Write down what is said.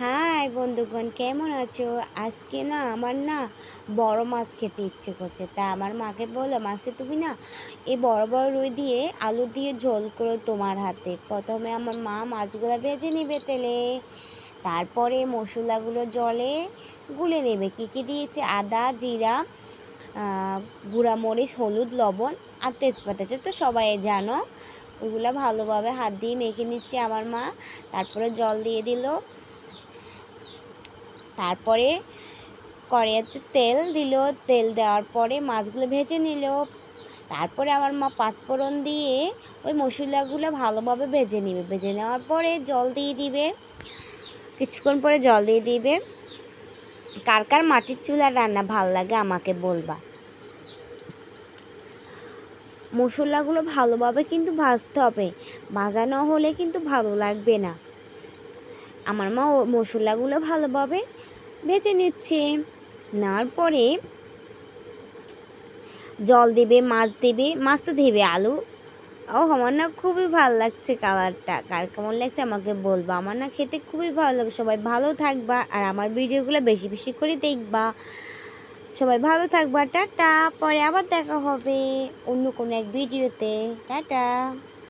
High বন্ধুগণ, কেমন আছো? আজকে না আমার না বড় মাছ খেতে ইচ্ছে করছে। তা আমার মাকে বললাম আজকে তুমি না এই বড় বড় রুই দিয়ে, আলু দিয়ে ঝোল করো তোমার হাতে। প্রথমে আমার মা মাছগুলো ভেজে নেবে তেলে, তারপরে মশলাগুলো জলে গুলে নেবে। কী কী দিয়েছে? আদা, জিরা গুঁড়া মরিচ, হলুদ, লবণ আর তেজপাতা। তো সবাই জানো। ওইগুলো ভালোভাবে হাত দিয়ে মেখে নিচ্ছে আমার মা। তারপরে জল দিয়ে দিল। তারপরে কড়াইতে তেল দিল। তেল দেওয়ার পরে মাছগুলো ভেজে নিল। তারপরে আমার মা পাঁচফোড়ন দিয়ে ওই মশলাগুলো ভালোভাবে ভেজে নেবে। ভেজে নেওয়ার পরে জল দিয়ে দিবে। কিছুক্ষণ পরে জল দিয়ে দিবে। কার কার মাটির চুলার রান্না ভালো লাগে আমাকে বলবা। মশলাগুলো ভালোভাবে কিন্তু ভাজতে হবে। ভাজা না হলে কিন্তু ভালো লাগবে না। আমার মা মশলাগুলো ভালোভাবে ভেজে নিচ্ছে। নেওয়ার পরে জল দেবে, মাছ দেবে, মাছ তো দেবে, আলু। ও আমার না খুবই ভালো লাগছে কালারটা। কার কেমন লাগছে আমাকে বলবা। আমার না খেতে খুবই ভালো লাগে। সবাই ভালো থাকবা আর আমার ভিডিওগুলো বেশি বেশি করে দেখবা। সবাই ভালো থাকবা। টাটা। পরে আবার দেখা হবে অন্য কোনো এক ভিডিওতে। টাটা।